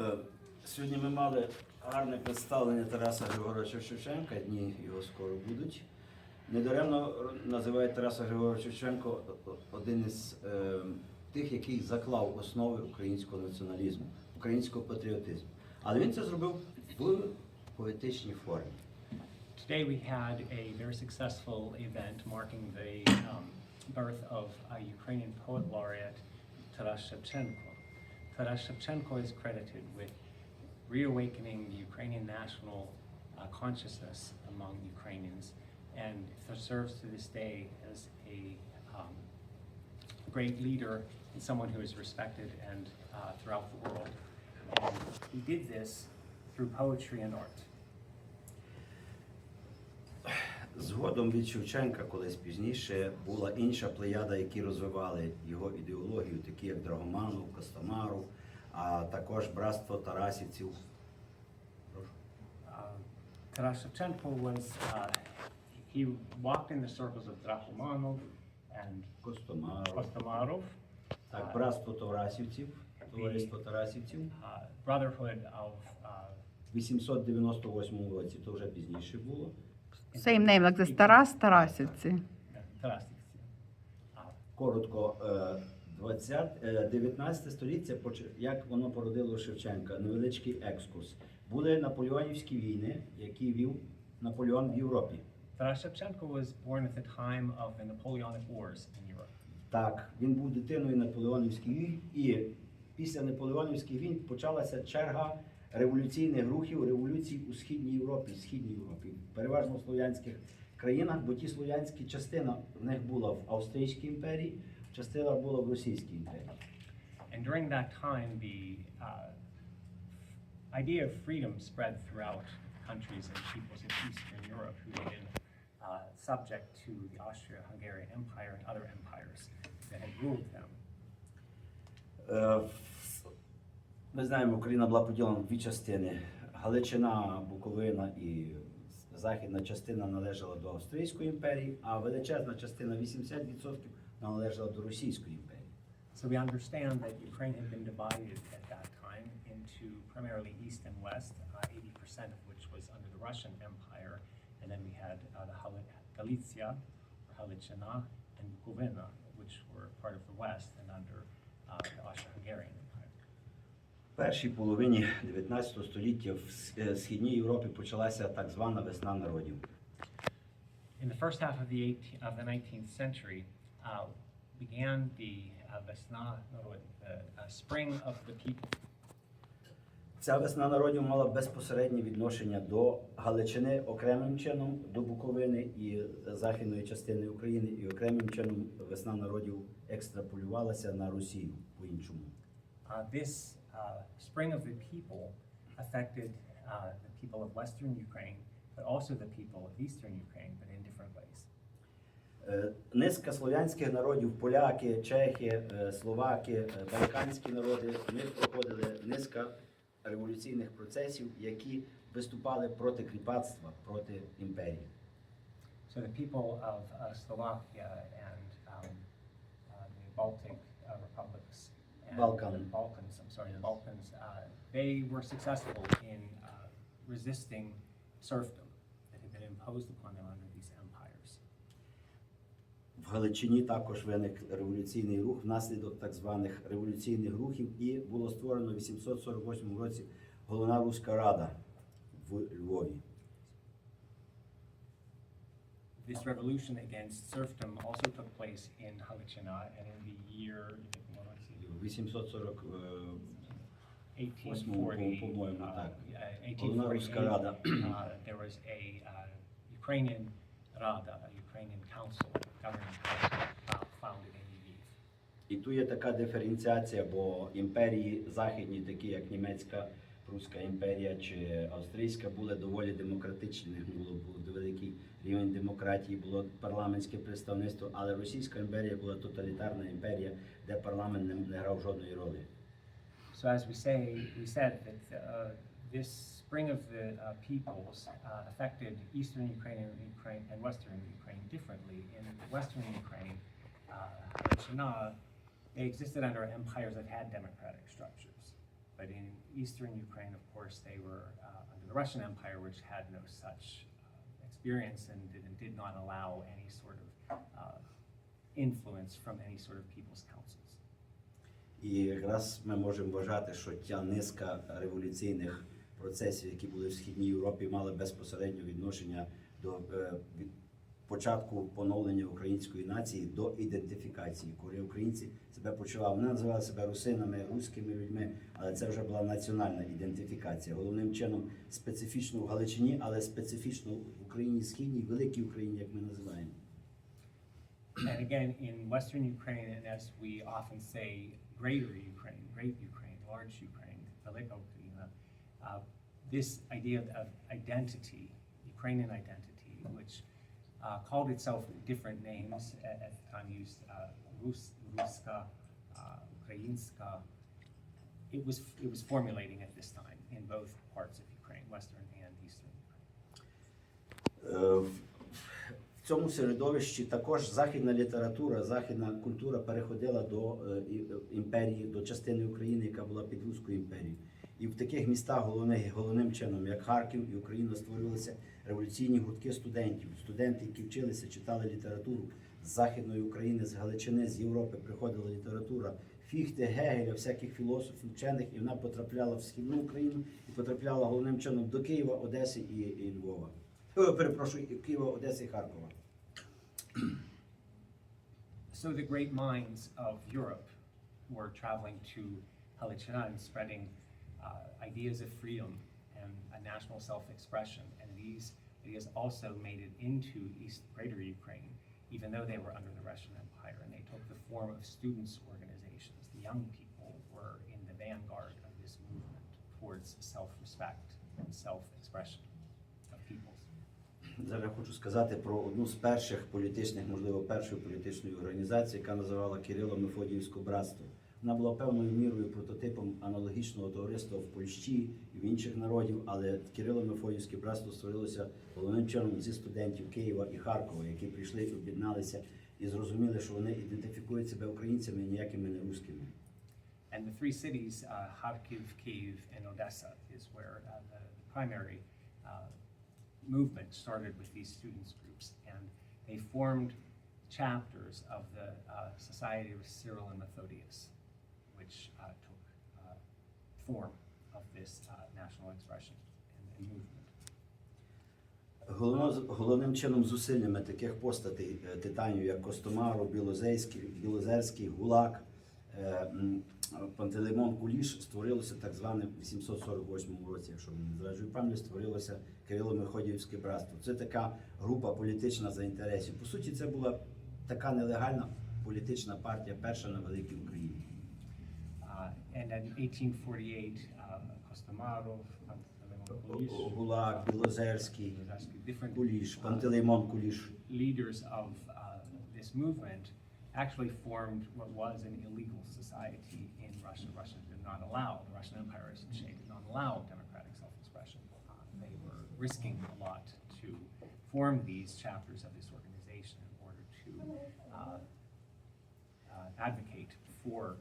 Е, Сьогодні ми мали гарне представлення Тараса Григоровича Шевченка, дні його скоро будуть. Недаремно називають Тараса Григоровича Шевченко один із е, тих, який заклав основи українського націоналізму, українського патріотизму. Але він це зробив в поетичній формі. Today we had a very successful event marking the um, birth of a Ukrainian poet laureate, Taras Shevchenko. Taras Shevchenko is credited with reawakening the Ukrainian national uh, consciousness among Ukrainians and serves to this day as a um, great leader and someone who is respected and uh, throughout the world. And he did this through poetry and art. Згодом від Шевченка, колись пізніше, була інша плеяда, які розвивали його ідеологію, такі як Драгоманов, Костомаров, А також братство Тарасівців. Прошу. Taras Shevchenko was, uh, he walked in the circles of Drahomanov and Костомаров. Kostomarov, Так, братство Тарасівців, товариство Тарасівців. uh, brotherhood of, uh, В 898 році, то вже пізніше було. Same name, like this Тарас Тарасівці. Uh, Коротко, е, 20, е, 19 століття, як воно породило Шевченка, невеличкий екскурс. Були наполеонівські війни, які вів Наполеон в Європі. Taras Shevchenko was born at the time of the Napoleonic Wars in Europe. Так, він був дитиною наполеонівських війн, і після наполеонівських війн почалася черга революційних рухів, революцій у Східній Європі, Східній Європі, переважно в слов'янських країнах, бо ті слов'янські частина в них була в Австрійській імперії, частина була в Російській імперії. And during that time, the uh, idea of freedom spread throughout countries and peoples in Eastern Europe who had been uh, subject to the Austria-Hungarian Empire and other empires that had ruled them. Е, Ми знаємо, Україна була поділена на дві частини. Галичина, Буковина і західна частина належала до Австрійської імперії, а величезна частина 80% належала до Російської імперії. So we understand that Ukraine had been divided at that time into primarily East and West, uh, 80% of which was under the Russian Empire. And then we had uh, the Hal- Galicia, or Halichina, and Bukovina, which were part of the West and under uh, the Austro-Hungarian Empire. В першій половині 19 століття в С- е, Східній Європі почалася так звана весна народів. In the first half of the 18, of the 19th century, uh, began the uh, Narod, the uh, spring of the people. Ця весна народів мала безпосереднє відношення до Галичини окремим чином, до Буковини і західної частини України, і окремим чином весна народів екстраполювалася на Росію по-іншому. Uh, this uh, spring of the people affected uh, the people of Western Ukraine, but also the people of Eastern Ukraine, but Низка слов'янських народів, поляки, чехи, е, словаки, е, балканські народи, в них проходили низка революційних процесів, які виступали проти кріпацтва, проти імперії. So the people of uh, Slovakia and um, uh, the Baltic uh, republics and Balkan. the Balkans, I'm sorry, the Balkans, uh, they were successful in uh, resisting serfdom that had been imposed upon В Галичині також виник революційний рух внаслідок так званих революційних рухів, і було створено в 848 році головна руська рада в Львові. This revolution against serfdom also took place in Halichina and in the year В 840 1840. по-моєму, uh, так. Головна руська рада. uh, there was a uh, Ukrainian Rada, a Ukrainian council, uh, founded in. І тут є така диференціація, бо імперії західні, такі як німецька, Пруська імперія чи австрійська, були доволі демократичні. Було, був великий рівень демократії, було парламентське представництво, але Російська імперія була тоталітарна імперія, де парламент не, не грав жодної ролі. So as we say, we said that uh, this spring of the uh, peoples uh, affected Eastern Ukraine and, Ukraine and Western Ukraine differently. In Western Ukraine, uh, Halichina, they existed under empires that had democratic structures. But in eastern Ukraine, of course, they were uh, under the Russian Empire, which had no such uh, experience and did, and did not allow any sort of uh, influence from any sort of people's councils. І якраз ми можемо вважати, що ця низка революційних процесів, які були в Східній Європі, мали безпосередньо відношення до е, від початку поновлення української нації до ідентифікації, коли українці себе почували. Вони називали себе русинами, руськими людьми, але це вже була національна ідентифікація. Головним чином специфічно в Галичині, але специфічно в Україні Східній, великій Україні, як ми називаємо. And again, in Western Ukraine, and as we often say, greater Ukraine, great Ukraine, large Ukraine, Велика Україна, uh, this idea of identity, Ukrainian identity, which uh, called itself different names at, at the time used uh, Rus, Ruska, uh, Ukrainska, it was, it was formulating at this time in both parts of Ukraine, Western and Eastern Ukraine. Е, в- В цьому середовищі також західна література, західна культура переходила до е, і- е, імперії, до частини України, яка була під Руською імперією. І в таких містах головне, головним чином, як Харків і Україна, створювалися революційні гуртки студентів. Студенти, які вчилися, читали літературу з Західної України, з Галичини, з Європи приходила література. Фіхте, Гегеля, всяких філософів, вчених, і вона потрапляла в східну Україну і потрапляла головним чином до Києва, Одеси і, і Львова. О, перепрошую, Києва, Одеси і Харкова. So the great minds of Europe were traveling to Halachina and spreading ideas of freedom and a national self-expression. And these ideas also made it into East Greater Ukraine, even though they were under the Russian Empire. And they took the form of students' organizations. The young people were in the vanguard of this movement towards self-respect and self-expression of peoples. Зараз я хочу сказати про одну з перших політичних, можливо, першої політичної організації, яка називала Кирило Мефодіївське братство. Вона була певною мірою прототипом аналогічного товариства в Польщі і в інших народів, але Кирило Мефодіївське братство створилося головним чином зі студентів Києва і Харкова, які прийшли об'єдналися і зрозуміли, що вони ідентифікують себе українцями ніякими не русскими. And the three cities, uh, Kharkiv, Kiev, and Odessa, is where uh, the the primary uh, movement started with these students groups. And they formed chapters of the uh, Society of Cyril and Methodius, which uh, took uh, form of this uh, national expression and, and movement. Головним чином зусиллями таких постатей е, титанів, як Костомару, Білозерський, Білозерський, Гулак, е, Пантелеймон Куліш створилося так зване в 748 році, якщо мені не зраджує пам'ять, створилося Кирило Мефодіївське братство. Це така група політична за інтересів. По суті, це була така нелегальна політична партія, перша на великій Україні. And then eighteen forty-eight, um, um, uh, Kostomarov, Panteleimon Kulish, different leaders of uh, this movement actually formed what was an illegal society in Russia. Russia did not allow, the Russian Empire, as it did not allow democratic self-expression. Uh, They were risking a lot to form these chapters of this organization in order to uh, uh, advocate for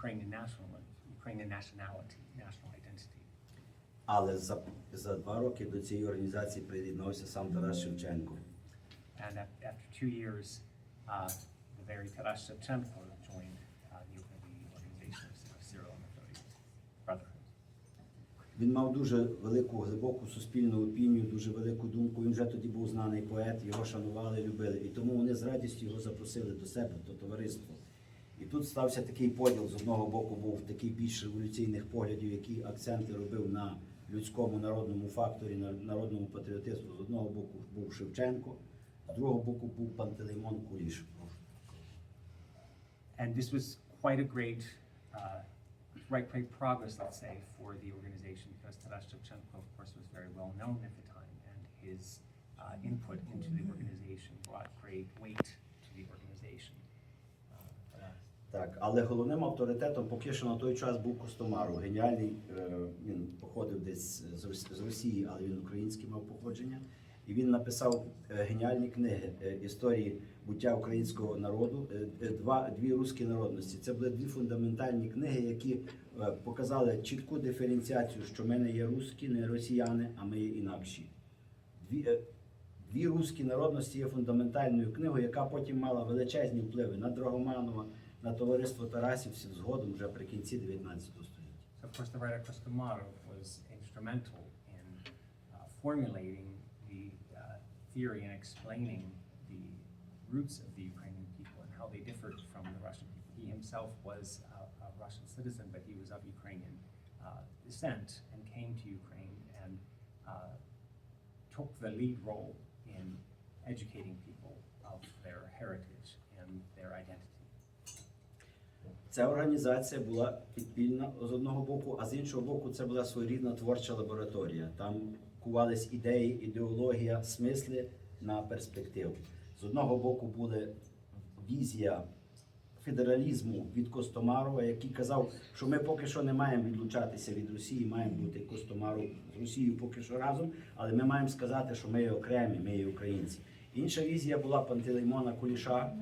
Ukrainian nationalism, Ukrainian nationality, national identity. Але за, за два роки до цієї організації приєднався сам Тарас Шевченко. And af- after two years, uh, the very Taras Shevchenko joined uh, the, the organization of Cyril and Methodius Brotherhood. Він мав дуже велику, глибоку суспільну опінію, дуже велику думку. Він вже тоді був знаний поет, його шанували, любили. І тому вони з радістю його запросили до себе, до товариства. І тут стався такий поділ. З одного боку був такий більш революційних поглядів, який акценти робив на людському народному факторі, на народному патріотизму. З одного боку був Шевченко, з другого боку був Пантелеймон Куліш. And this was quite a great, uh, right, great progress, let's say, for the organization because Taras Shevchenko, of course, was very well known at the time and his uh, input into the organization brought great weight to the organization. Так, але головним авторитетом поки що на той час був Костомару. Геніальний, е, він походив десь з Росії, але він український мав походження. І він написав е, геніальні книги е, історії буття українського народу. Два дві руські народності. Це були дві фундаментальні книги, які показали чітку диференціацію, що ми не є русські, не росіяни, а ми є інакші. Дві, дві русські народності є фундаментальною книгою, яка потім мала величезні впливи на Драгоманова, на товариство Тарасівців згодом вже при кінці 19 століття. So of course, the writer Kostomarov was instrumental in uh, formulating the uh, theory and explaining the roots of the Ukrainian people and how they differed from the Russian people. He himself was a, a Russian citizen, but he was of Ukrainian uh, descent and came to Ukraine and uh, took the lead role in educating people of their heritage and their identity. Ця організація була підпільна з одного боку, а з іншого боку, це була своєрідна творча лабораторія. Там кувались ідеї, ідеологія, смисли на перспективу. З одного боку була візія федералізму від Костомарова, який казав, що ми поки що не маємо відлучатися від Росії, маємо бути Костомару з Росією поки що разом, але ми маємо сказати, що ми є окремі, ми є українці. Інша візія була Пантелеймона Куліша,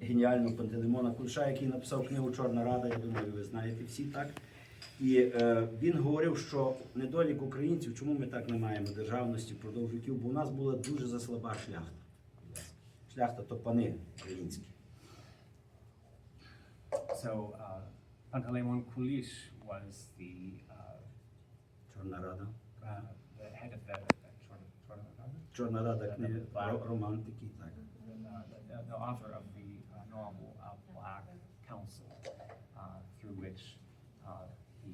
геніального Пантелеймона Куліша, який написав книгу Чорна Рада, я думаю, ви знаєте всі так. І е, він говорив, що недолік українців, чому ми так не маємо державності впродовж віків, бо у нас була дуже заслаба шляхта. Шляхта то пани українські. So uh, Panteleimon Kulish was the uh, Чорна Рада. uh, the head of the, the Chorna Rada? Чорна Рада книги романтики. Так. Uh, the, the author of novel uh, Black Council, uh, through which uh, he.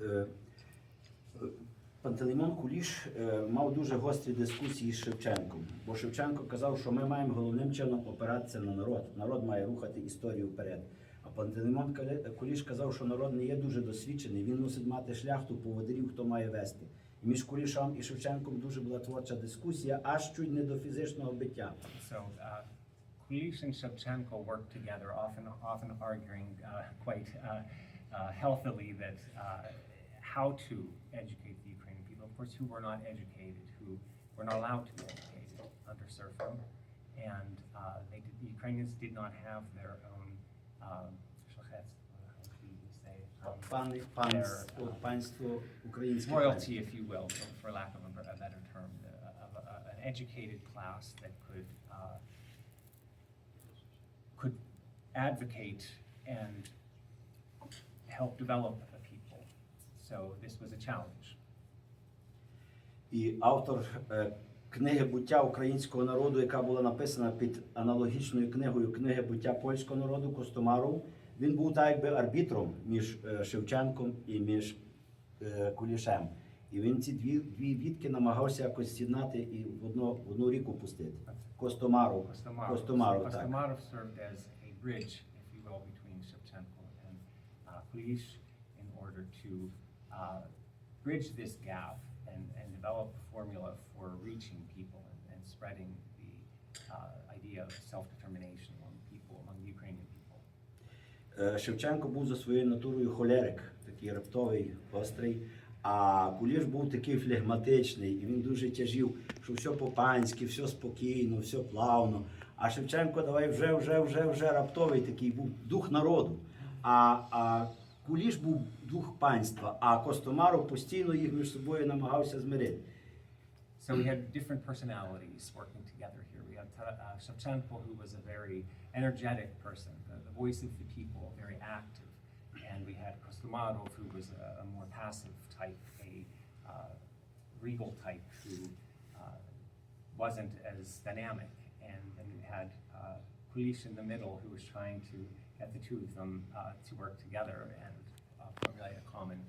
Е, Пантелеймон Куліш е, мав дуже гострі дискусії з Шевченком, бо Шевченко казав, що ми маємо головним чином опиратися на народ. Народ має рухати історію вперед. А Пантелеймон Куліш казав, що народ не є дуже досвідчений, він мусить мати шляхту поводирів, хто має вести. І між Кулішем і Шевченком дуже була творча дискусія, аж чуть не до фізичного биття. So uh, police and Sobchanko work together, often often arguing uh, quite uh, uh healthily that uh, how to educate the Ukrainian people, of course, who were not educated, who were not allowed to be educated under Serfdom, and uh, did, the Ukrainians did not have their own. Um, Pan, their, uh, royalty, if you will, for lack of a better term, of an educated class that could uh, advocate and help develop the people. So this was a challenge. І автор е, книги буття українського народу, яка була написана під аналогічною книгою книги буття польського народу Костомаров, він був так якби арбітром між е, Шевченком і між е, Кулішем. І він ці дві, дві відки намагався якось з'єднати і в одну, в одну ріку пустити. Костомаров. Kostomarov. Костомаров, so так. Kostomarov served as a bridge, if you will, between Shevchenko and uh, Kulish in order to uh, bridge this gap and, and develop a formula for reaching people and, and spreading the uh, idea of self-determination among people, among the Ukrainian people. Е, Шевченко був за своєю натурою холерик, такий раптовий, гострий. А Куліш був такий флегматичний, і він дуже тяжів, що все по-панськи, все спокійно, все плавно. А Шевченко давай вже, вже, вже, вже раптовий такий був дух народу. А, а Куліш був дух панства, а Костомаров постійно їх між собою намагався змирити. So we had different personalities working together here. We had uh, Shevchenko, who was a very energetic person, the, the voice of the people, very active. And we had Kostomarov, who was a, a more passive type, a uh, regal type who uh, wasn't as dynamic. And then we had uh, Kulish in the middle, who was trying to get the two of them uh, to work together and uh, formulate a common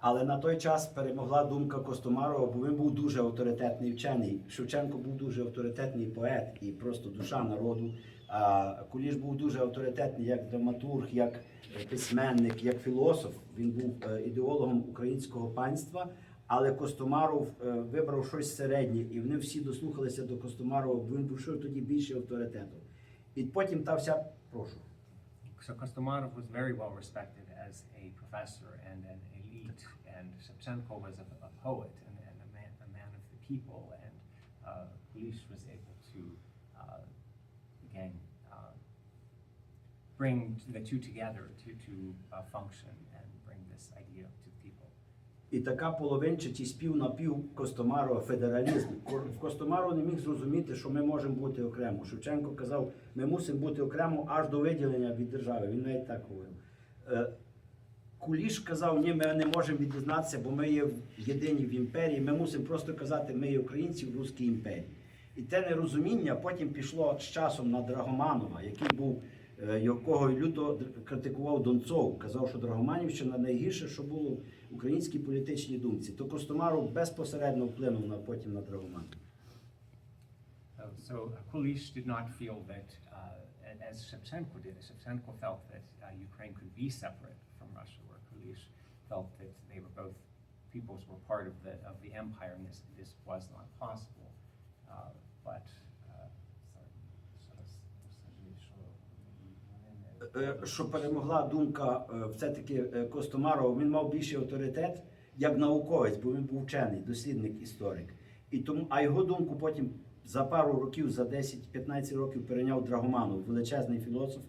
Але на той час перемогла думка Костомарова, бо він був дуже авторитетний вчений. Шевченко був дуже авторитетний поет і просто душа народу. Куліш був дуже авторитетний як драматург, як е, письменник, як філософ. Він був е, ідеологом українського панства. Але Костомаров е, вибрав щось середнє, і вони всі дослухалися до Костомарова, бо він був що тоді більше авторитетом. І потім та вся прошу. So Kostomarov was very well respected as a professor and an elite, and Shevchenko was a, a poet and, and a, man, a man of the people, and uh, Kulish was able to uh, again uh, bring the two together to, to uh, function and bring this idea to people. І така половинчатість пів на пів Костомарова федералізм. В Костомаров не міг зрозуміти, що ми можемо бути окремо. Шевченко казав, ми мусимо бути окремо аж до виділення від держави. Він навіть так говорив. Е, Куліш казав, ні, ми не можемо відізнатися, бо ми є єдині в імперії. Ми мусимо просто казати, ми є українці в Руській імперії. І те нерозуміння потім пішло з часом на Драгоманова, який був, якого люто критикував Донцов. Казав, що Драгоманівщина найгірше, що було в українській політичній думці. То Костомаров безпосередньо вплинув на потім на Драгоманова. Uh, So uh, Kulish did not feel that, uh, a- as Shevchenko did, Shevchenko felt that uh, Ukraine could be separate from Russia, where Kulish felt that they were both, peoples were part of the, of the empire, and this, this was not possible. Uh, But, uh, sorry, зараз розкажи, що вони не- Е, що перемогла думка е, все-таки е, Костомарова, він мав більший авторитет як науковець, бо він був вчений, дослідник, історик. І тому, а його думку потім за пару років, за 10-15 років перейняв Драгоманов, величезний філософ,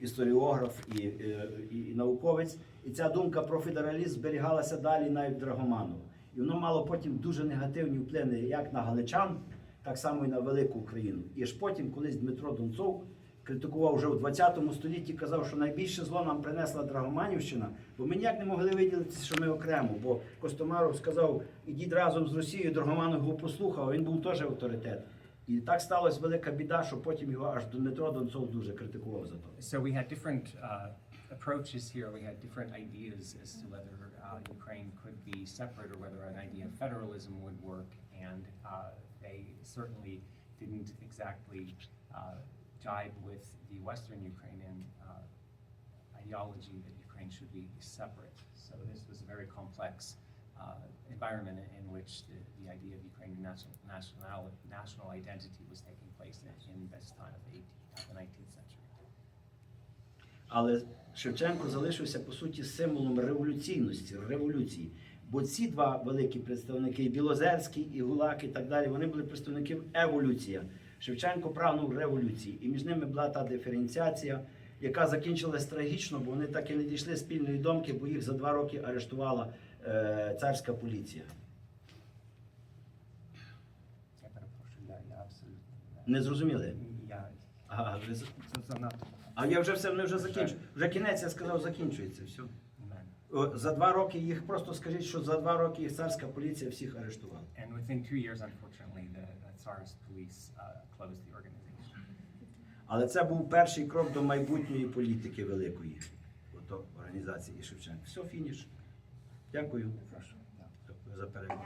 історіограф і, е, і, і науковець. І ця думка про федералізм зберігалася далі навіть Драгоманова. І воно мало потім дуже негативні вплини як на галичан, так само і на велику Україну. І ж потім, колись Дмитро Донцов критикував вже в 20 столітті, казав, що найбільше зло нам принесла Драгоманівщина, бо ми ніяк не могли виділитися, що ми окремо. Бо Костомаров сказав, ідіть разом з Росією, Драгоманов його послухав, він був теж авторитет. І так сталася велика біда, що потім його аж Дмитро Донцов дуже критикував за то. So we had different uh, approaches here. We had different ideas as to whether uh, Ukraine could be separate or whether an idea of federalism would work. And uh, they certainly didn't exactly uh, jibe with the Western Ukrainian uh, ideology that Ukraine should be separate. So this was a very complex uh, environment in- which the, the idea of Ukrainian national, national, national identity was taking place in, in this time of the, 18th, of the 19th century. Але Шевченко залишився по суті символом революційності, революції. Бо ці два великі представники, Білозерський і Гулак, і так далі, вони були представниками еволюції. Шевченко прагнув революції, і між ними була та диференціація, яка закінчилась трагічно, бо вони так і не дійшли спільної думки, бо їх за два роки арештувала е, царська поліція. Я перепрошую, я, я абсолютно Не зрозуміли? я Ага, ви це занадто а я вже все вони вже закінчу. Вже кінець, я сказав, закінчується. Все. За два роки їх просто скажіть, що за два роки їх царська поліція всіх арештувала. And within two years, unfortunately, the Tsarist police uh, closed the organization. Але це був перший крок до майбутньої політики великої ото організації Шевченка. Все, фініш. Дякую Прошу. за перегляд.